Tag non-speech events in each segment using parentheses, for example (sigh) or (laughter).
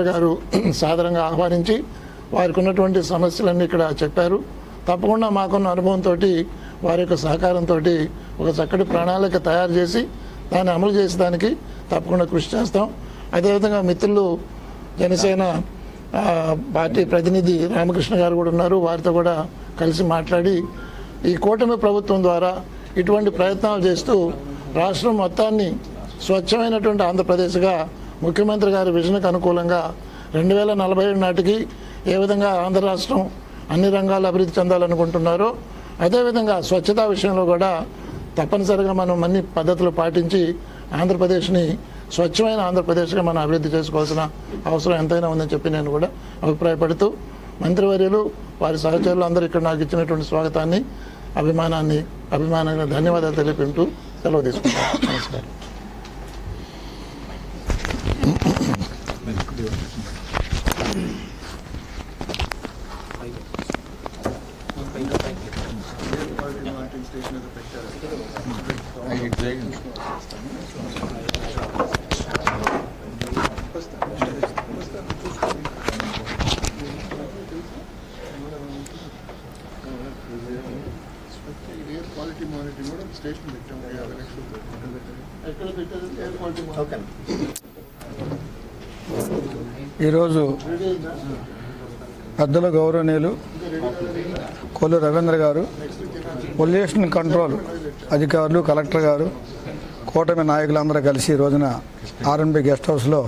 గారు సాధారణంగా ఆహ్వానించి వారికి ఉన్నటువంటి సమస్యలన్నీ ఇక్కడ చెప్పారు. తప్పకుండా మాకున్న అనుభవంతో వారి యొక్క సహకారంతో ఒక చక్కటి ప్రణాళిక తయారు చేసి దాన్ని అమలు చేసేదానికి తప్పకుండా కృషి చేస్తాం. అదేవిధంగా మిత్రులు జనసేన పార్టీ ప్రతినిధి రామకృష్ణ గారు కూడా ఉన్నారు. వారితో కూడా కలిసి మాట్లాడి ఈ కూటమి ప్రభుత్వం ద్వారా ఇటువంటి ప్రయత్నాలు చేస్తూ రాష్ట్రం మొత్తాన్ని స్వచ్ఛమైనటువంటి ఆంధ్రప్రదేశ్గా ముఖ్యమంత్రి గారి విజన్కు అనుకూలంగా రెండు వేల నలభై ఏడు నాటికి ఏ విధంగా ఆంధ్ర రాష్ట్రం అన్ని రంగాల్లో అభివృద్ధి చెందాలనుకుంటున్నారో అదేవిధంగా స్వచ్ఛతా విషయంలో కూడా తప్పనిసరిగా మనం అన్ని పద్ధతులు పాటించి ఆంధ్రప్రదేశ్ని స్వచ్ఛమైన ఆంధ్రప్రదేశ్గా మనం అభివృద్ధి చేసుకోవాల్సిన అవసరం ఎంతైనా ఉందని చెప్పి నేను కూడా అభిప్రాయపడుతూ మంత్రివర్యులు వారి సహచరులు అందరూ ఇక్కడ నాకు ఇచ్చినటువంటి స్వాగతాన్ని అభిమానాన్ని అభిమానంగా ధన్యవాదాలు తెలిపింటూ సెలవు తీసుకుంటాను నమస్కారం. ఈరోజు పెద్దల గౌరవనీయులు కొల్లు రవీంద్ర గారు పొల్యూషన్ కంట్రోల్ అధికారులు కలెక్టర్ గారు కూటమి నాయకులందరూ కలిసి ఈ రోజున ఆర్ఎన్బి గెస్ట్ హౌస్లో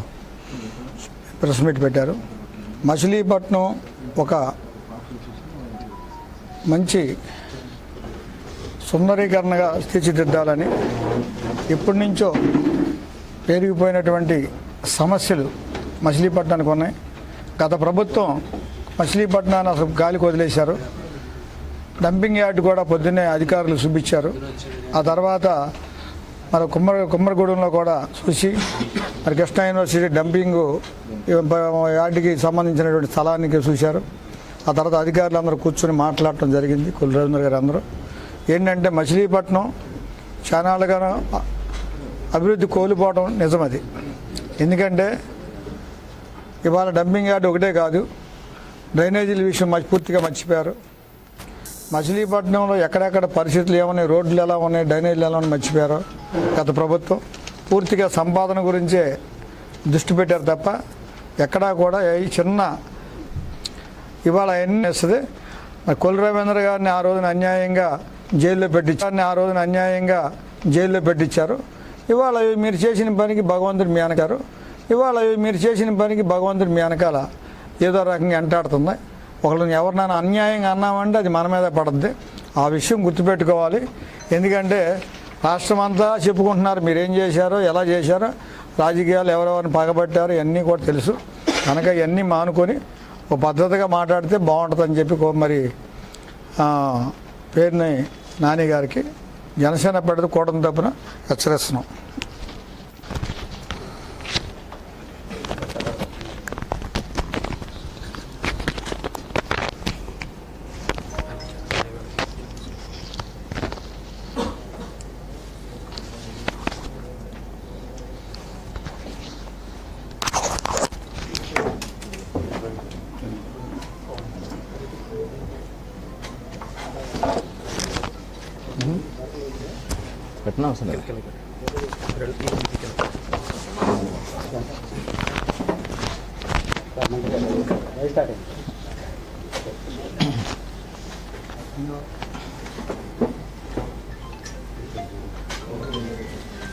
ప్రెస్ మీట్ పెట్టారు. మచిలీపట్నం ఒక మంచి సుందరీకరణగా తీర్చిదిద్దాలని ఎప్పటి నుంచో పెరిగిపోయినటువంటి సమస్యలు మచిలీపట్నానికి ఉన్నాయి. గత ప్రభుత్వం మచిలీపట్నాన్ని అసలు గాలికి వదిలేశారు. డంపింగ్ యార్డ్ కూడా పొద్దున్నే అధికారులు చూపించారు. ఆ తర్వాత మరి కుమ్మర కుమ్మరగూడెంలో కూడా చూసి మరి కృష్ణా యూనివర్సిటీ డంపింగ్ యార్డ్కి సంబంధించినటువంటి స్థలానికి చూశారు. ఆ తర్వాత అధికారులు అందరూ కూర్చొని మాట్లాడటం జరిగింది కొల్లు రవీంద్ర గారు అందరూ. ఏంటంటే మచిలీపట్నం చానాలుగా అభివృద్ధి కోల్పోవడం నిజమది. ఎందుకంటే ఇవాళ డంపింగ్ యార్డ్ ఒకటే కాదు డ్రైనేజీల విషయం మర్చి- పూర్తిగా మర్చిపోయారు. మచిలీపట్నంలో ఎక్కడెక్కడ పరిస్థితులు ఏమన్నాయి రోడ్లు ఎలా ఉన్నాయి డ్రైనేజీలు ఎలా ఉన్నాయి మర్చిపోయారు గత ప్రభుత్వం. పూర్తిగా సంపాదన గురించే దృష్టి పెట్టారు తప్ప ఎక్కడా కూడా ఈ చిన్న ఇవాళ అవన్నీ వస్తుంది? మరి రవీంద్ర గారిని ఆ రోజున అన్యాయంగా జైల్లో పెట్టించారు. ఆ రోజున అన్యాయంగా జైల్లో పెట్టించారు. ఇవాళ మీరు చేసిన పనికి భగవంతుడు మీ అనగారు ఇవాళ మీరు చేసిన పనికి భగవంతుడు మీ వెనకాల ఏదో రకంగా ఎంటాడుతుంది. ఒకళ్ళని ఎవరినైనా అన్యాయంగా అన్నామంటే అది మన మీద పడుద్ది. ఆ విషయం గుర్తుపెట్టుకోవాలి. ఎందుకంటే రాష్ట్రం అంతా చెప్పుకుంటున్నారు మీరేం చేశారో ఎలా చేశారో రాజకీయాలు ఎవరెవరిని పగబట్టారో ఇవన్నీ కూడా తెలుసు. కనుక ఇవన్నీ మానుకొని ఒక పద్ధతిగా మాట్లాడితే బాగుంటుందని చెప్పి కో- మరి పేరుని నాని గారికి జనసేన పెడత కూడని తప్పున హెచ్చరిస్తున్నాం. పెట్టినా అవసరం (coughs)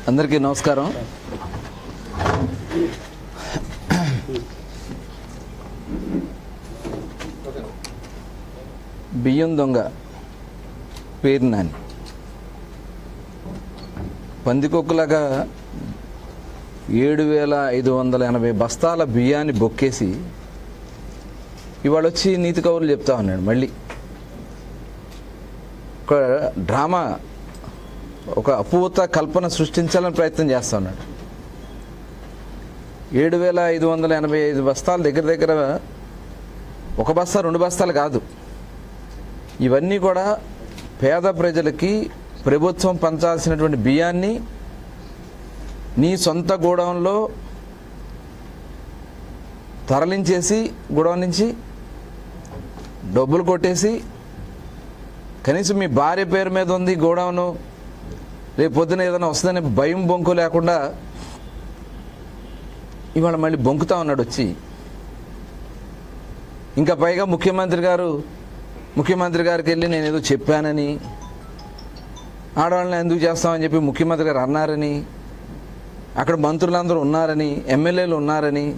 అందరికీ నమస్కారం. (coughs) బియ్యం దొంగ పేరు నాని. పందికొక్కులాగా ఏడు వేల ఐదు వందల ఎనభై బస్తాల బియ్యాన్ని బొక్కేసి ఇవాళ వచ్చి నీతి కవులు చెప్తా ఉన్నాడు మళ్ళీ. ఒక డ్రామా ఒక అపూత కల్పన సృష్టించాలని ప్రయత్నం చేస్తా ఉన్నాడు. ఏడు వేల ఐదు వందల ఎనభై ఐదు బస్తాలు దగ్గర దగ్గర ఒక బస్తా రెండు బస్తాలు కాదు. ఇవన్నీ కూడా పేద ప్రజలకి ప్రభుత్వం పంచాల్సినటువంటి బియ్యాన్ని నీ సొంత గోడౌన్లో తరలించేసి గోడౌన్ నుంచి డబ్బులు కొట్టేసి కనీసం మీ భార్య పేరు మీద ఉంది గోడౌను రేపు పొద్దున ఏదైనా వస్తుందని భయం బొంకు లేకుండా ఇవాళ మళ్ళీ బొంకుతా ఉన్నాడు వచ్చి. ఇంకా పైగా ముఖ్యమంత్రి గారు ముఖ్యమంత్రి గారికి వెళ్ళి నేను ఏదో చెప్పానని ఆడవాళ్ళని ఎందుకు చేస్తామని చెప్పి ముఖ్యమంత్రి గారు అన్నారని అక్కడ మంత్రులందరూ ఉన్నారని ఎమ్మెల్యేలు ఉన్నారని.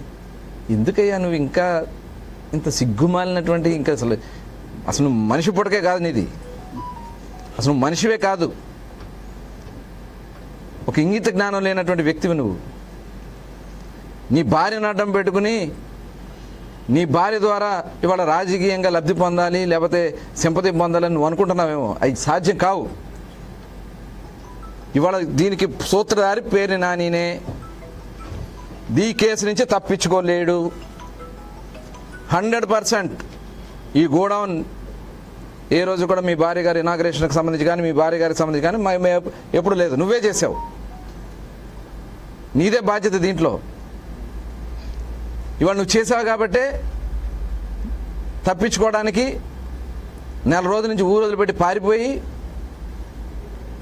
ఎందుకయ్యా నువ్వు ఇంకా ఇంత సిగ్గుమాలినటువంటి ఇంకా అసలు అసలు మనిషి పుట్టకే కాదు నీది. అసలు మనిషివే కాదు. ఒక ఇంగిత జ్ఞానం లేనటువంటి వ్యక్తివి నువ్వు. నీ భార్యను అడ్డం పెట్టుకుని నీ భార్య ద్వారా ఇవాళ రాజకీయంగా లబ్ధి పొందాలి లేకపోతే సింపతి పొందాలని నువ్వు అనుకుంటున్నావేమో. అది సాధ్యం కావు. ఇవాళ దీనికి సూత్రధారి పేరు నానినే. ఈ కేసు నుంచి తప్పించుకోలేడు. Hundred percent. ఈ గోడౌన్ ఏ రోజు కూడా మీ భార్య గారి ఇనాగ్రేషన్కి సంబంధించి కానీ మీ భార్య గారికి సంబంధించి కానీ ఎప్పుడు లేదు. నువ్వే చేసావు. నీదే బాధ్యత దీంట్లో. ఇవాళ నువ్వు చేసావు కాబట్టే తప్పించుకోవడానికి నెల రోజుల నుంచి ఊరు వదిలిపెట్టి పారిపోయి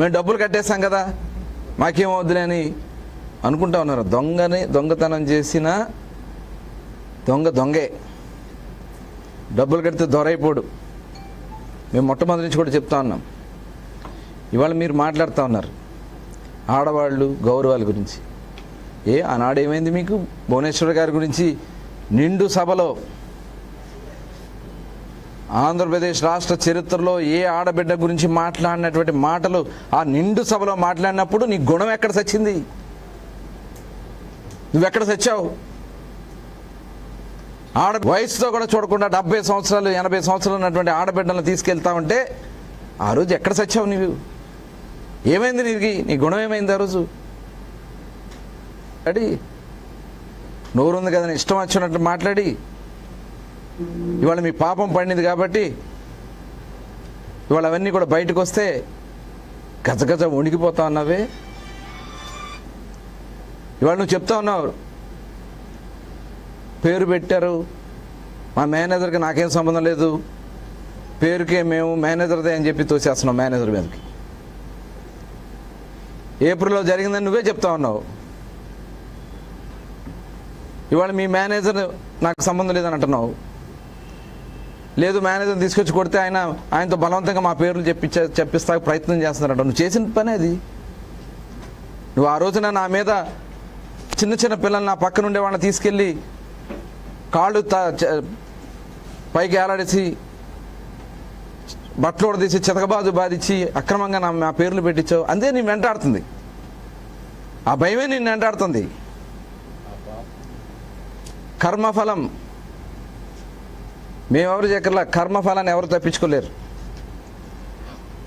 మేము డబ్బులు కట్టేస్తాం కదా. మాకేం అని అనుకుంటా ఉన్నారు. దొంగని దొంగతనం చేసిన దొంగ దొంగే. డబ్బులు కడితే దొరైపోడు. మేము మొట్టమొదటి నుంచి కూడా చెప్తా ఉన్నాం. ఇవాళ మీరు మాట్లాడుతూ ఉన్నారు. ఆడవాళ్ళు గౌరవాల గురించి. ఏ ఆనాడేమైంది మీకు? భువనేశ్వర్ గారి గురించి నిండు సభలో ఆంధ్రప్రదేశ్ రాష్ట్ర చరిత్రలో ఏ ఆడబిడ్డ గురించి మాట్లాడినటువంటి మాటలు ఆ నిండు సభలో మాట్లాడినప్పుడు నీ గుణం ఎక్కడ సచ్చింది? నువ్వెక్కడ సచ్చావు? ఆడ వయసుతో కూడా చూడకుండా డెబ్బై సంవత్సరాలు ఎనభై సంవత్సరాలు ఉన్నటువంటి ఆడబిడ్డలను తీసుకెళ్తామంటే ఆ రోజు ఎక్కడ సచ్చావు నీవు? ఏమైంది నీకు? నీ గుణం ఏమైంది ఆ రోజు? అడి నోరుంది కదా ఇష్టం వచ్చినట్టు మాట్లాడి ఇవాళ మీ పాపం పడినది కాబట్టి ఇవాళ అవన్నీ కూడా బయటకు వస్తే గజగజ వణికిపోతా ఉన్నావే. ఇవాళ నువ్వు చెప్తా ఉన్నావు పేరు పెట్టారు మా మేనేజర్కి నాకేం సంబంధం లేదు పేరుకే మేము మేనేజర్దే అని చెప్పి తోసేస్తున్నాం మేనేజర్ మీదకి. ఏప్రిల్లో జరిగిందని నువ్వే చెప్తా ఉన్నావు. ఇవాళ మీ మేనేజర్ నాకు సంబంధం లేదని అంటున్నావు. లేదు మేనేజర్ తీసుకొచ్చి కొడితే ఆయన ఆయనతో బలవంతంగా మా పేర్లు చెప్పించే చెప్పిస్తా ప్రయత్నం చేస్తున్నారంట నువ్వు చేసిన పని అది. నువ్వు ఆ రోజున నా మీద చిన్న చిన్న పిల్లల్ని నా పక్కన ఉండే వాళ్ళని తీసుకెళ్ళి కాళ్ళు త- చ- పైకి ఏలాడేసి బట్టలు తీసి చితకబాజు బాధించి అక్రమంగా నా నా పేర్లు పెట్టించావు. అందే నేను వెంటాడుతుంది ఆ భయమే నేను వెంటాడుతుంది కర్మఫలం మేమెవరు చెక్కర్లా కర్మఫలాన్ని ఎవరు తప్పించుకోలేరు.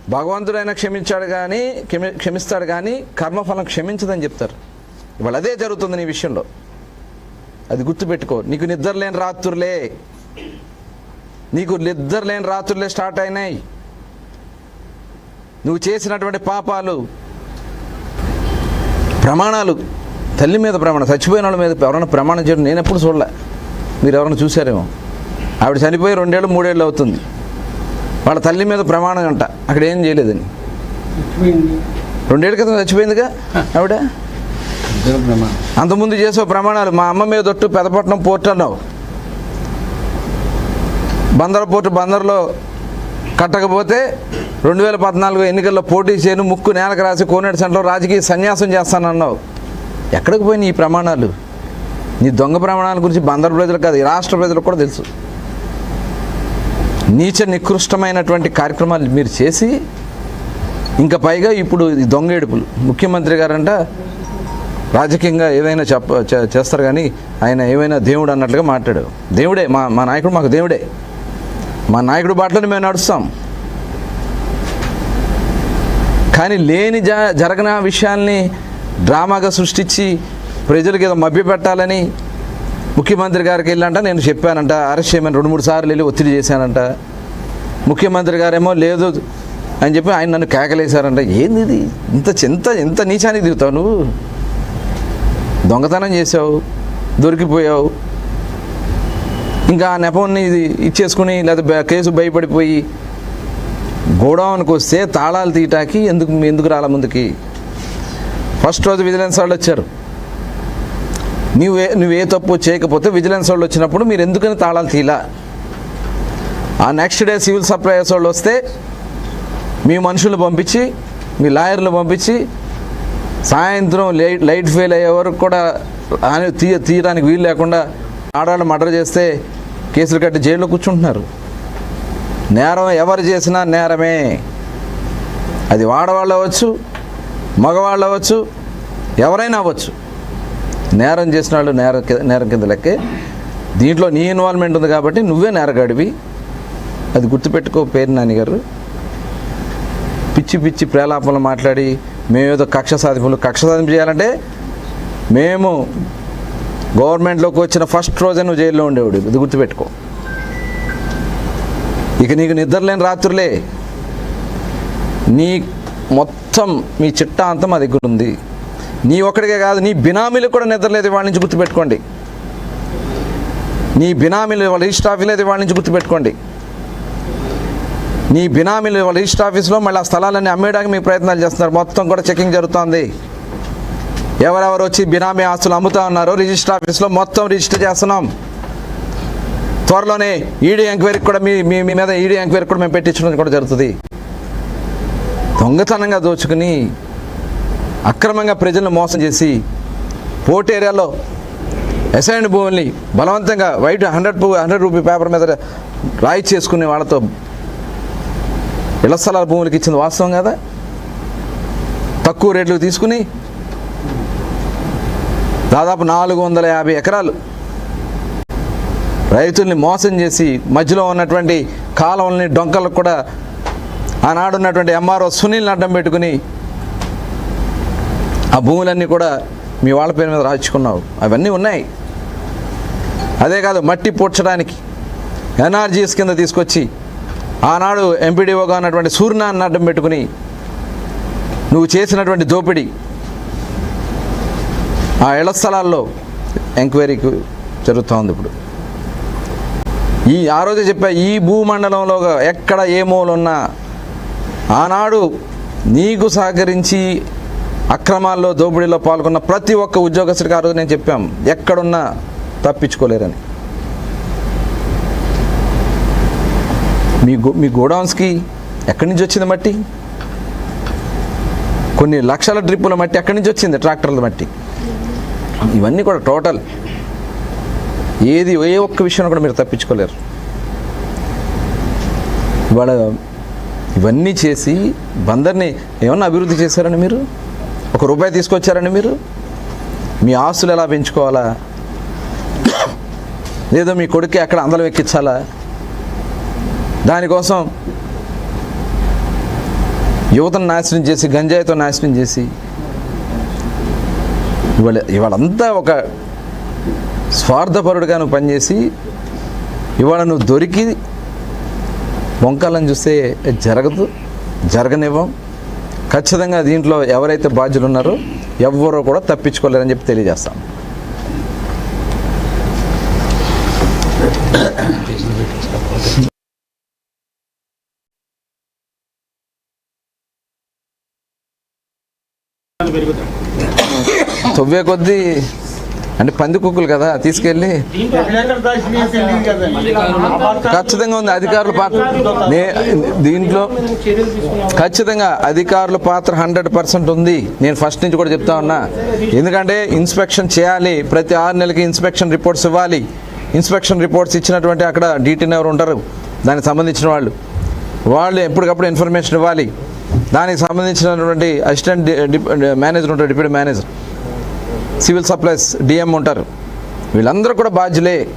భగవంతుడైనా క్షమించాడు కానీ క్షమి క్షమిస్తాడు కానీ కర్మఫలం క్షమించదని చెప్తారు. ఇవాళ అదే జరుగుతుంది నీ విషయంలో. అది గుర్తుపెట్టుకో నీకు నిద్ర లేని రాత్రులే. నీకు నిద్ర లేని రాత్రులే స్టార్ట్ అయినాయి. నువ్వు చేసినటువంటి పాపాలు ప్రమాణాలు తల్లి మీద ప్రమాణం చచ్చిపోయిన వాళ్ళ మీద ఎవరైనా ప్రమాణం చేయడం నేను ఎప్పుడు చూడలే. మీరు ఎవరైనా చూసారేమో? ఆవిడ చనిపోయి రెండేళ్ళు మూడేళ్ళు అవుతుంది. వాళ్ళ తల్లి మీద ప్రమాణం అంట. అక్కడ ఏం చేయలేదని. రెండేళ్ళ క్రితం చచ్చిపోయిందిగా ఆవిడ? అంతకుముందు చేసే ప్రమాణాలు మా అమ్మ మీద దొట్టు పెదపట్నం పోర్ట్ అన్నావు. బందర్ పోర్టు బందర్లో కట్టకపోతే రెండు వేల పద్నాలుగు ఎన్నికల్లో పోటీ చేయను ముక్కు నేలకు రాసి కోనేటి సెంటర్లో రాజకీయ సన్యాసం చేస్తానన్నావు. ఎక్కడికి పోయినాయి ఈ ప్రమాణాలు? నీ దొంగ ప్రమాణాల గురించి బందర్ ప్రజలు కాదు రాష్ట్ర ప్రజలకు కూడా తెలుసు. నీచ నికృష్టమైనటువంటి కార్యక్రమాలు మీరు చేసి ఇంకా పైగా ఇప్పుడు దొంగేడుపులు దొంగ ముఖ్యమంత్రి గారంట రాజకీయంగా ఏదైనా చెప్ప చేస్తారు కానీ ఆయన ఏమైనా దేవుడు అన్నట్లుగా మాట్లాడాడు దేవుడే మా మా నాయకుడు మాకు దేవుడే. మా నాయకుడు బాటలోనే మేము నడుస్తాం. కానీ లేని జ జరగని విషయాల్ని డ్రామాగా సృష్టించి ప్రజలకు ఏదో మభ్యపెట్టాలని ముఖ్యమంత్రి గారికి వెళ్ళంట నేను చెప్పానంట అరెస్ట్ చేయమని రెండు మూడు సార్లు వెళ్ళి ఒత్తిడి చేశానంట. ముఖ్యమంత్రి గారేమో లేదు అని చెప్పి ఆయన నన్ను కేకలేశారంట. ఏంది ఇది? ఇంత చింత ఇంత నీచానికి దిగుతావు నువ్వు? దొంగతనం చేసావు దొరికిపోయావు. ఇంకా ఆ నెపంని ఇది ఇచ్చేసుకుని లేదా కేసు భయపడిపోయి గోడౌన్కి వస్తే తాళాలు తీయటానికి ఎందుకు ఎందుకు రాల ముందుకి? ఫస్ట్ రోజు విజిలెన్స్ వాళ్ళు వచ్చారు. నువ్వే నువ్వే తప్పు చేయకపోతే విజిలెన్స్ వాళ్ళు వచ్చినప్పుడు మీరు ఎందుకని తాళాలు తీలా? ఆ నెక్స్ట్ డే సివిల్ సప్లైస్ వాళ్ళు వస్తే మీ మనుషులు పంపించి మీ లాయర్లు పంపించి సాయంత్రం లైట్ లైట్ ఫెయిల్ అయ్యే వరకు కూడా ఆని తీయ తీయడానికి వీలు లేకుండా ఆడవాళ్ళు మర్డర్ చేస్తే కేసులు కట్టి జైల్లో కూర్చుంటున్నారు. నేరం ఎవరు చేసినా నేరమే. అది వాడవాళ్ళు అవ్వచ్చు మగవాళ్ళు అవ్వచ్చు ఎవరైనా అవ్వచ్చు. నేరం చేసిన వాళ్ళు నేరం నేరం కింద లెక్కే. దీంట్లో నీ ఇన్వాల్వ్మెంట్ ఉంది కాబట్టి నువ్వే నేరగాడివి. అది గుర్తుపెట్టుకో పేరు నాన్నగారు. పిచ్చి పిచ్చి ప్రేలాపనలు మాట్లాడి మేమేదో కక్ష సాధింపులు కక్ష సాధింపు చేయాలంటే మేము గవర్నమెంట్లోకి వచ్చిన ఫస్ట్ రోజే నువ్వు జైల్లో ఉండేవాడు ఇది గుర్తుపెట్టుకో. ఇక నీకు నిద్రలేని రాత్రులే. నీ మొత్తం మీ చిట్టా అంతా మా దగ్గర ఉంది నీ ఒక్కడికే కాదు నీ బినామీలకు కూడా నిద్రలేదు వాళ్ళ నుంచి గుర్తుపెట్టుకోండి. నీ బినామీలు వాళ్ళ రిజిస్టర్ ఆఫీస్ వాళ్ళ నుంచి గుర్తుపెట్టుకోండి. నీ బినామీలు వాళ్ళ రిజిస్టర్ ఆఫీస్లో మళ్ళీ ఆ స్థలాలన్నీ అమ్మేయడానికి మీ ప్రయత్నాలు చేస్తున్నారు. మొత్తం కూడా చెకింగ్ జరుగుతోంది. ఎవరెవరు వచ్చి బినామీ ఆస్తులు అమ్ముతా ఉన్నారో రిజిస్టర్ ఆఫీస్లో మొత్తం రిజిస్టర్ చేస్తున్నాం. త్వరలోనే ఈడీ ఎంక్వైరీకి కూడా మీ మీ మీ మీద ఈడీ ఎంక్వైరీ కూడా మేము పెట్టించడం కూడా జరుగుతుంది. దొంగతనంగా దోచుకుని అక్రమంగా ప్రజలను మోసం చేసి పోర్ట్ ఏరియాలో అసైన్ భూముల్ని బలవంతంగా white hundred hundred rupee paper మీద రాయి చేసుకునే వాళ్ళతో ఇళ్ళ స్థలాల భూములకి ఇచ్చింది వాస్తవం కదా? తక్కువ రేట్లు తీసుకుని దాదాపు నాలుగు వందల యాభై ఎకరాలు రైతుల్ని మోసం చేసి మధ్యలో ఉన్నటువంటి కాలువల్ని డొంకలకు కూడా ఆనాడున్నటువంటి ఎంఆర్ఓ సునీల్ని అడ్డం పెట్టుకుని ఆ భూములన్నీ కూడా మీ వాళ్ళ పేరు మీద రాయించుకున్నావు. అవన్నీ ఉన్నాయి. అదే కాదు మట్టి పూడ్చడానికి ఎన్ఆర్జీఎస్ కింద తీసుకొచ్చి ఆనాడు ఎంపీడీఓగా ఉన్నటువంటి సూర్యనాన్ని అడ్డం పెట్టుకుని నువ్వు చేసినటువంటి దోపిడీ ఆ ఇళ్ళ స్థలాల్లో ఎంక్వైరీకి జరుగుతూ ఉంది ఇప్పుడు. ఈ ఆ రోజే చెప్పా ఈ భూమండలంలో ఎక్కడ ఏ మూలున్నా ఆనాడు నీకు సహకరించి అక్రమాల్లో దోపిడీలో పాల్గొన్న ప్రతి ఒక్క ఉద్యోగస్తుడికి ఆ రోజు నేను చెప్పాం ఎక్కడున్నా తప్పించుకోలేరని. మీ గో మీ గోడౌన్స్కి ఎక్కడి నుంచి వచ్చింది మట్టి? కొన్ని లక్షల డ్రిప్పుల మట్టి ఎక్కడి నుంచి వచ్చింది ట్రాక్టర్ల మట్టి? ఇవన్నీ కూడా టోటల్. ఏది ఏ ఒక్క విషయం కూడా మీరు తప్పించుకోలేరు. ఇవాళ ఇవన్నీ చేసి బందర్ని ఏమన్నా అభివృద్ధి చేశారండి మీరు? ఒక రూపాయి తీసుకొచ్చారండి మీరు? మీ ఆస్తులు ఎలా పెంచుకోవాలా? లేదో మీ కొడుకు ఎక్కడ అందలం ఎక్కించాలా? దానికోసం యువతను నాశనం చేసి గంజాయితో నాశనం చేసి ఇవాళ ఇవాళంతా ఒక స్వార్థపరుడుగా నువ్వు పనిచేసి ఇవాళ నువ్వు దొరికి వంకాలని చూస్తే జరగదు జరగనివ్వం. ఖచ్చితంగా దీంట్లో ఎవరైతే బాధ్యులు ఉన్నారో ఎవ్వరూ కూడా తప్పించుకోలేరని చెప్పి తెలియజేస్తాం. తవ్వే కొద్దీ అంటే పంది కుక్కలు కదా తీసుకెళ్ళి. ఖచ్చితంగా ఉంది అధికారుల పాత్ర. నే- దీంట్లో ఖచ్చితంగా అధికారుల పాత్ర హండ్రెడ్ పర్సెంట్ ఉంది. నేను ఫస్ట్ నుంచి కూడా చెప్తా ఉన్నా. ఎందుకంటే ఇన్స్పెక్షన్ చేయాలి ప్రతి ఆరు నెలలకి ఇన్స్పెక్షన్ రిపోర్ట్స్ ఇవ్వాలి. ఇన్స్పెక్షన్ రిపోర్ట్స్ ఇచ్చినటువంటి అక్కడ డీటీన్ ఎవరు ఉంటారు? దానికి సంబంధించిన వాళ్ళు. వాళ్ళు ఎప్పటికప్పుడు ఇన్ఫర్మేషన్ ఇవ్వాలి. దానికి సంబంధించినటువంటి అసిస్టెంట్ మేనేజర్ ఉంటారు deputy manager. Civil supplies DM ఉంటారు. వీళ్ళందరూ కూడా బాధ్యులే.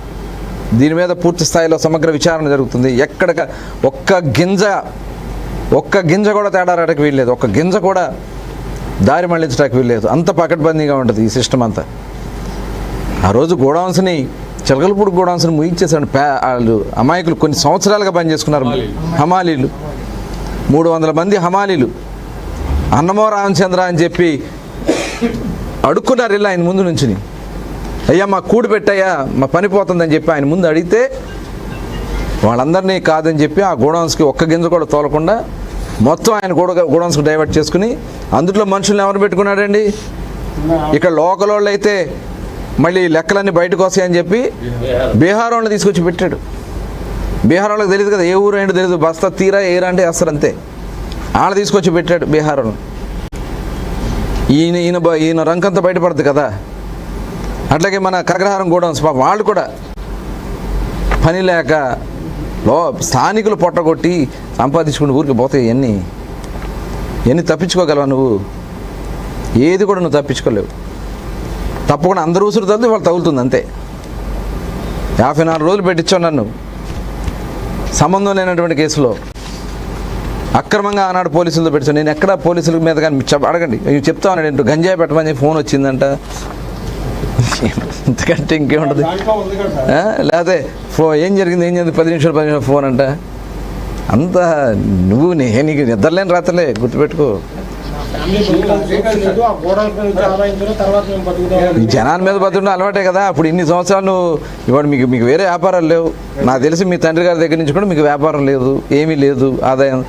దీని మీద పూర్తి స్థాయిలో సమగ్ర విచారణ జరుగుతుంది. ఎక్కడ ఒక్క గింజ ఒక్క గింజ కూడా తేడా రావడానికి వీల్లేదు. ఒక్క గింజ కూడా దారి మళ్ళించడానికి వీల్లేదు. అంత పకడ్బందీగా ఉంటుంది ఈ సిస్టమ్ అంతా. ఆ రోజు గోడౌన్స్ని చిలకలపూడి గోడౌన్స్ని ముగించేసాడు పే వాళ్ళు అమాయకులు కొన్ని సంవత్సరాలుగా పనిచేసుకున్నారు హమాలీలు. మూడు వందల మంది హమాలీలు. అన్నమో రామచంద్ర అని చెప్పి అడుక్కున్నారు ఇలా ఆయన ముందు నుంచి అయ్యా మా కూడు పెట్టయ్యా మా పని పోతుందని చెప్పి ఆయన ముందు అడిగితే వాళ్ళందరినీ కాదని చెప్పి ఆ గోడౌన్స్కి ఒక్క గింజ కూడా తోలకుండా మొత్తం ఆయన గోడ గోడౌన్స్కి డైవర్ట్ చేసుకుని అందులో మనుషుల్ని ఎవరు పెట్టుకున్నాడండి? ఇక్కడ లోకల్ వాళ్ళు అయితే మళ్ళీ లెక్కలన్నీ బయటకు వస్తాయని చెప్పి బీహార్ వాళ్ళని తీసుకొచ్చి పెట్టాడు. బీహార్ వాళ్ళకి తెలియదు కదా ఏ ఊరు ఏంటో తెలియదు బస్తా తీరా ఏరా అంటే వేస్తారు అంతే. వాళ్ళు తీసుకొచ్చి పెట్టాడు బీహార్ వాళ్ళని. ఈయన ఈయన ఈయన రంకంతా బయటపడుతుంది కదా. అట్లాగే మన కగ్రహారం కూడా వాళ్ళు కూడా పని లేక లో స్థానికులు పొట్టగొట్టి సంపాదించుకుని ఊరికి పోతాయి ఇవన్నీ ఎన్ని తప్పించుకోగలవా నువ్వు? ఏది కూడా నువ్వు తప్పించుకోలేవు. తప్పకుండా అందరూ ఉసురు తగ్గితే వాళ్ళు తగులుతుంది అంతే. యాభై నాలుగు రోజులు పెట్టించావు నన్ను. సంబంధం లేనటువంటి కేసులో. అక్రమంగా ఆనాడు పోలీసులతో పెట్టాను నేను ఎక్కడ పోలీసుల మీద కానీ చెప్ అడగండి. చెప్తా ఉన్నాడు ఏంటో. గంజాయి పెట్టమని ఫోన్ వచ్చిందంట. ఇంతకంటే ఇంకేముంటుంది లేకపోతే ఫో ఏం జరిగింది? ఏం జరిగింది? పది నిమిషాలు పది నిమిషాలు ఫోన్ అంట. అంత నువ్వు నేను నీకు నిద్రలేని రాత్రలే గుర్తుపెట్టుకో. జనాల మీద బతుకున్న అలవాటే కదా. అప్పుడు ఇన్ని సంవత్సరాలు నువ్వు ఇవాడు మీకు మీకు వేరే వ్యాపారాలు లేవు. నాకు తెలిసి మీ తండ్రి గారి దగ్గర నుంచి కూడా మీకు వ్యాపారం లేదు. ఏమీ లేదు. ఆదాయం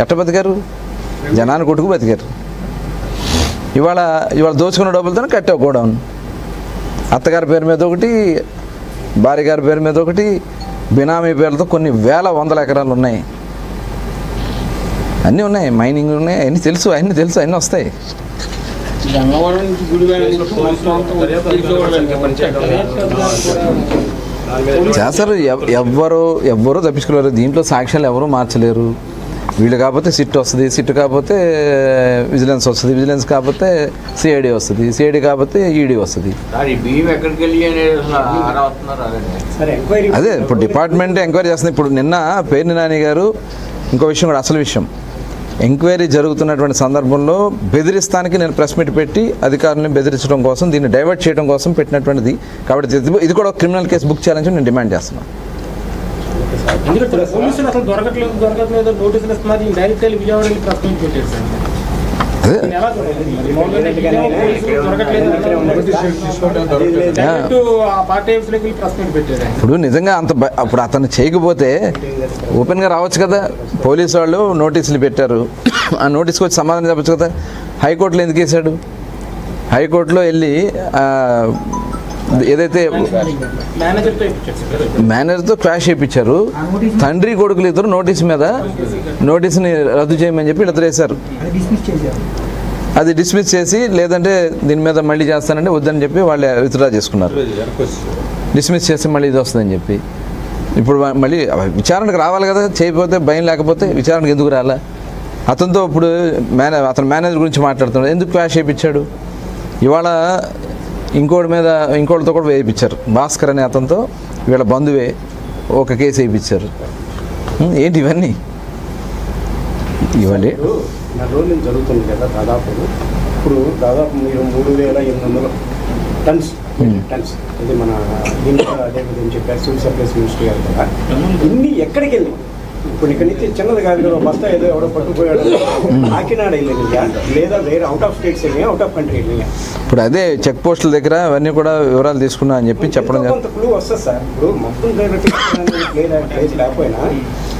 ఎట్ట బతికారు? జనాన్ని కొట్టుకు బతికారు. ఇవాళ ఇవాళ దోచుకున్న డబ్బులతో కట్టావు గోడౌన్. అత్తగారి పేరు మీద ఒకటి భార్య గారి పేరు మీద ఒకటి బినామీ పేర్లతో కొన్ని వేల వందల ఎకరాలు ఉన్నాయి. అన్నీ ఉన్నాయి మైనింగ్ ఉన్నాయి అన్నీ తెలుసు అన్నీ తెలుసు అన్నీ వస్తాయి. చేస్తారు ఎవ్- ఎవ్వరు ఎవ్వరూ తప్పించుకోలేరు దీంట్లో సాక్ష్యాలు ఎవరూ మార్చలేరు. వీళ్ళు కాకపోతే సిట్ వస్తుంది సిట్ కాకపోతే విజిలెన్స్ వస్తుంది విజిలెన్స్ కాకపోతే సిఐడి వస్తుంది సిఐడి కాకపోతే ఈడీ వస్తుంది. సార్ ఈ బియ్యం ఎక్కడికి వెళ్ళి అనేది అసలు ఆరా వస్తున్నారు అదండి సరే ఎంక్వైరీ అదే ఇప్పుడు డిపార్ట్మెంట్ ఎంక్వైరీ చేస్తుంది. ఇప్పుడు నిన్న పేర్ని నాని గారు ఇంకో విషయం కూడా అసలు విషయం. ఎంక్వైరీ జరుగుతున్నటువంటి సందర్భంలో బెదిరిస్తానికి నేను ప్రెస్ మీట్ పెట్టి అధికారులను బెదిరించడం కోసం దీన్ని డైవర్ట్ చేయడం కోసం పెట్టినటువంటిది. కాబట్టి ఇది- కూడా క్రిమినల్ కేసు బుక్ చేయాలని నేను డిమాండ్ చేస్తున్నాను. ఎందుకంటే పోలీసులు అసలు దొరకట్లేదు దొరకట్లేదు నోటీసులు ఇస్తున్నారు. డైరెక్ట్ వెళ్ళి విజయవాడ వెళ్ళి ప్రశ్న పెట్టారు సార్. ఇప్పుడు నిజంగా అంత అప్పుడు అతను చేయకపోతే ఓపెన్గా రావచ్చు కదా. పోలీసు వాళ్ళు నోటీసులు పెట్టారు. ఆ నోటీస్కి వచ్చి సమాధానం చెప్పచ్చు కదా. హైకోర్టులో ఎందుకు వేసాడు హైకోర్టులో వెళ్ళి ఆ, ఏదైతే మేనేజర్తో క్రాష్ చేయించారు తండ్రి కొడుకులు ఇద్దరు నోటీస్ మీద నోటీస్ని రద్దు చేయమని చెప్పి ఇద్దరు వేశారు. అది డిస్మిస్ చేసి లేదంటే దీని మీద మళ్ళీ చేస్తానంటే వద్దని చెప్పి వాళ్ళు విత్డ్రా చేసుకున్నారు. డిస్మిస్ చేసి మళ్ళీ ఇది వస్తుందని చెప్పి. ఇప్పుడు మళ్ళీ విచారణకు రావాలి కదా చేయకపోతే భయం లేకపోతే విచారణకు ఎందుకు రాలా? అతనితో ఇప్పుడు మేనే అతను మేనేజర్ గురించి మాట్లాడుతున్నాడు. ఎందుకు క్యాష్ చేయించాడు? ఇవాళ ఇంకోటి మీద ఇంకోటితో కూడా వేయించారు భాస్కర్ అనే అతనితో వీళ్ళ బంధువే ఒక కేసు వేయించారు ఏంటి ఇవన్నీ? ఇవ్వండి నుంచి జరుగుతుంది కదా దాదాపు. ఇప్పుడు దాదాపు మీరు మూడు వేల ఎనిమిది వందల టన్స్ టన్స్ ఇది మన దీంట్లో అదే విధంగా చెప్పారు సివిల్ సప్లైస్ మినిస్ట్రీ గారు కూడా ఇన్ని ఎక్కడికి వెళ్ళి ఇప్పుడు ఇక్కడ నుంచి చిన్నది కాదు కదా బస్తా ఏదో ఎవడో పట్టుకుపోయాడు. కాకినాడ వెళ్ళినాయా లేదా వేరే అవుట్ ఆఫ్ స్టేట్స్ వెళ్ళినాయా అవుట్ ఆఫ్ కంట్రీ వెళ్ళినాయా ఇప్పుడు అదే చెక్ పోస్టుల దగ్గర అవన్నీ కూడా వివరాలు తీసుకున్నా అని చెప్పి చెప్పడం కొంత క్లూ వస్తుంది సార్. ఇప్పుడు మొత్తం ప్లేస్ లేకపోయినా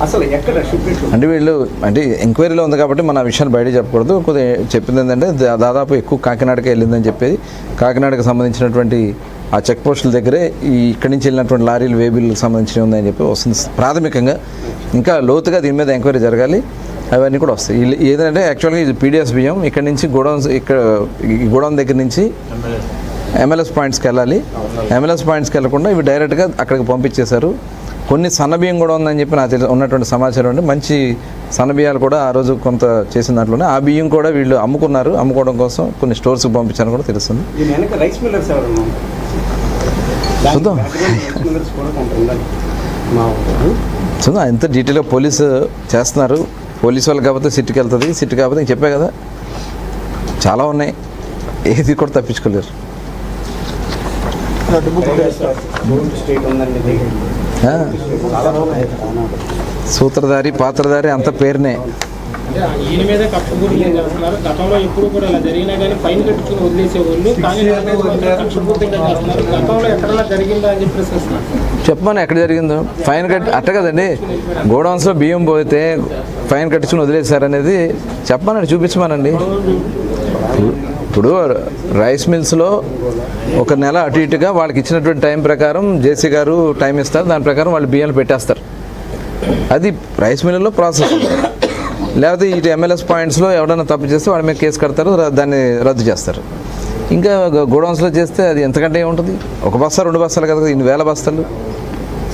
అసలు ఎక్కడ షిప్మెంట్ అంటే వీళ్ళు అంటే ఎంక్వైరీలో ఉంది కాబట్టి మన ఆ విషయాన్ని బయట చెప్పకూడదు. కొద్దిగా చెప్పింది ఏంటంటే దాదాపు ఎక్కువ కాకినాడకే వెళ్ళిందని చెప్పేది. కాకినాడకు సంబంధించినటువంటి ఆ చెక్ పోస్టుల దగ్గరే ఈ ఇక్కడి నుంచి వెళ్ళినటువంటి లారీలు వేబిల్కి సంబంధించినవి ఉందని చెప్పి వస్తుంది. ప్రాథమికంగా ఇంకా లోతుగా దీని మీద ఎంక్వైరీ జరగాలి. అవన్నీ కూడా వస్తాయి. ఏదంటే యాక్చువల్గా ఇది పీడిఎస్ బియ్యం. ఇక్కడ నుంచి గోడౌన్స్ ఇక్కడ గోడౌన్ దగ్గర నుంచి ఎంఎల్ఎస్ పాయింట్స్కి వెళ్ళాలి. ఎంఎల్ఎస్ పాయింట్స్కి వెళ్ళకుండా ఇవి డైరెక్ట్గా అక్కడికి పంపించేశారు. కొన్ని సన్నబియ్యం కూడా ఉందని చెప్పి నాకు తెలిసి ఉన్నటువంటి సమాచారం అంటే మంచి సన్నబియ్యాలు కూడా ఆ రోజు కొంత చేసిన దాంట్లోనే. ఆ బియ్యం కూడా వీళ్ళు అమ్ముకున్నారు. అమ్ముకోవడం కోసం కొన్ని స్టోర్స్కి పంపించారని కూడా తెలుస్తుంది. చూద్దాం. చూద్దాం. ఎంత డీటెయిల్గా పోలీసు చేస్తున్నారు. పోలీసు వాళ్ళు కాకపోతే సిట్కి వెళ్తుంది. సిట్ కాకపోతే ఇంక చెప్పే కదా. చాలా ఉన్నాయి. ఏది కూడా తప్పించుకోలేరు. సూత్రధారి పాత్రధారి అంత పేరునే. అంటే ఈయన మీదే కక్షపూరితం చేస్తున్నారు? గతంలో ఎప్పుడు కూడా ఇలా జరిగినా కానీ ఫైన్ కట్టుకుని వదిలేసేవాళ్ళు కానీ నా మీద మాత్రం కక్షపూరితంగా చేస్తున్నారు. గతంలో ఎక్కడైనా జరిగిందా అని చెప్పి ప్రశ్నిస్తున్నారు చెప్పమని ఎక్కడ జరిగిందో. ఫైన్ కట్టి అట్ట కదండి. గోడౌన్స్లో బియ్యం పోతే ఫైన్ కట్టించుకుని వదిలేశారనేది చెప్పమనండి చూపించమనండి. ఇప్పుడు రైస్ మిల్స్లో ఒక నెల అటు ఇటుగా వాళ్ళకి ఇచ్చినటువంటి టైం ప్రకారం జేసీ గారు టైం ఇస్తారు. దాని ప్రకారం వాళ్ళు బియ్యాలు పెట్టేస్తారు. అది రైస్ మిల్లులో ప్రాసెస్. లేకపోతే ఇటు ఎంఎల్ఎస్ పాయింట్స్లో ఎవడన్నా తప్పు చేస్తే వాళ్ళ మీద కేసు కడతారు దాన్ని రద్దు చేస్తారు. ఇంకా గోడౌన్స్లో చేస్తే అది ఎంతకంటే ఏముంటుంది? ఒక బస్తా రెండు బస్తాలు కదా ఇన్ని వేల బస్తాలు.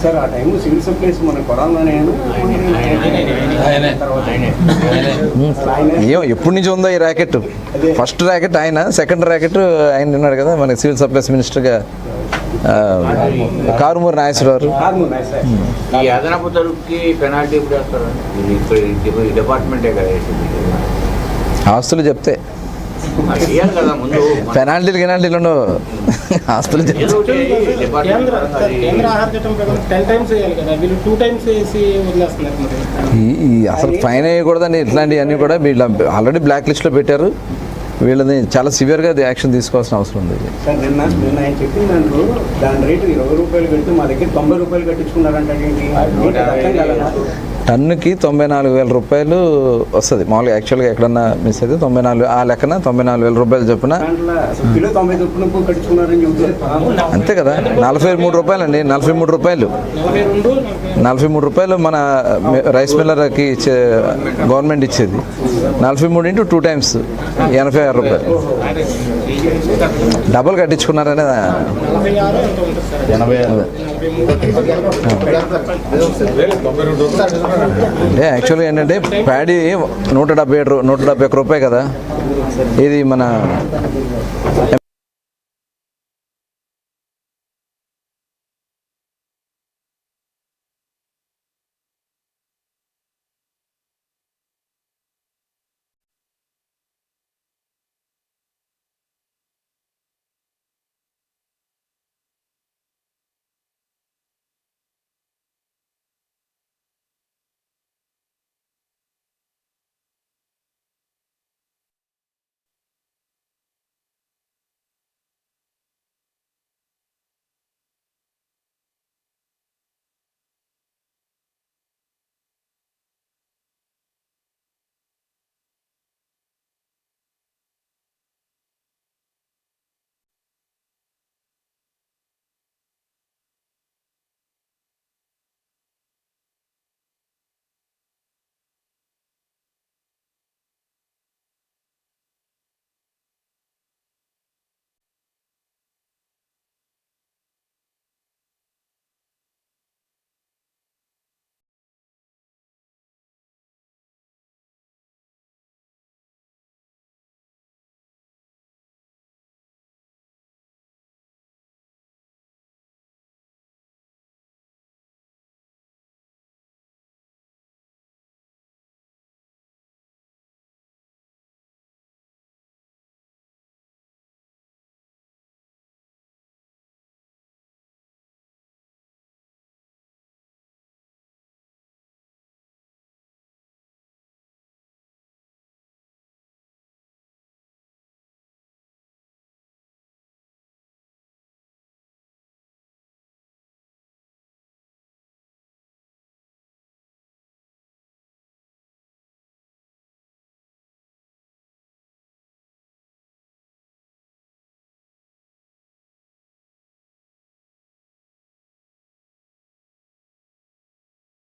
సార్ ఆ టైం సివిల్ సప్లైస్ మన కొడాలనే ఏం ఎప్పటి నుంచి ఉందో ఈ ర్యాకెట్ ఫస్ట్ ర్యాకెట్ ఆయన సెకండ్ ర్యాకెట్ ఆయన ఉన్నాడు కదా మనకి సివిల్ సప్లైస్ మినిస్టర్గా కారుమూరి నాగేశ్వరరావు ఈ అదనపు తలుపుకి పెనాల్టీ డిపార్ట్మెంటే కదా ఆస్తులు చెప్తే. పెనాల్టీలు గినాల్టీలు ఉండవు ఈ అసలు ఫైన్ వేయకూడదండి. ఇట్లాంటివన్నీ కూడా వీళ్ళ ఆల్రెడీ బ్లాక్ లిస్ట్లో పెట్టారు. వీళ్ళని చాలా సివియర్గా యాక్షన్ తీసుకోవాల్సిన అవసరం ఉంది. సార్ నిన్న నిన్న ఆయన దాని రేటు ఇరవై రూపాయలు పెడితే మా దగ్గర తొంభై రూపాయలు కట్టించుకున్నారంటే టన్నుకి తొంభై నాలుగు వేల రూపాయలు వస్తుంది. మామూలుగా యాక్చువల్గా ఎక్కడన్నా మిస్ అయితే తొంభై నాలుగు ఆ లెక్కన తొంభై నాలుగు వేల రూపాయలు చొప్పున అంతే కదా. నలభై మూడు రూపాయలు అండి నలభై మూడు రూపాయలు. నలభై మూడు రూపాయలు మన రైస్ మిల్లర్కి ఇచ్చే గవర్నమెంట్ ఇచ్చేది. నలభై మూడు ఇంటూ టూ టైమ్స్ ఎనభై ఆరు రూపాయలు. డబుల్ కట్టించుకున్నారనే నలభై అంటే యాక్చువల్గా ఏంటంటే ప్యాడీ నూట డెబ్బై ఏడు నూట డెబ్బై ఒక్క రూపాయి కదా. ఇది మన